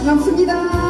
반갑습니다.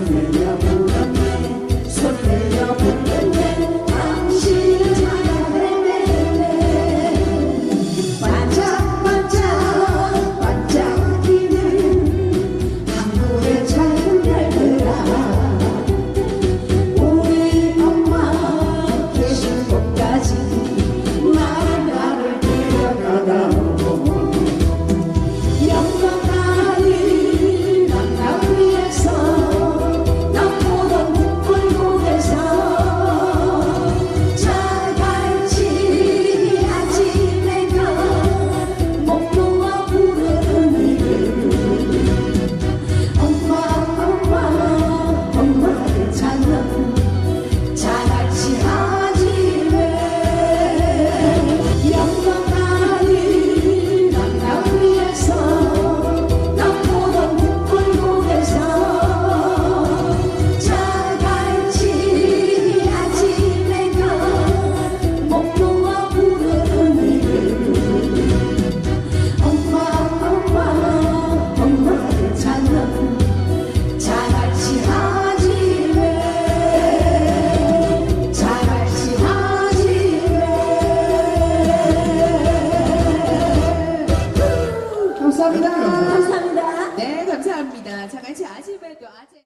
Amen. 감사합니다. 자, 같이 아침에도 아침.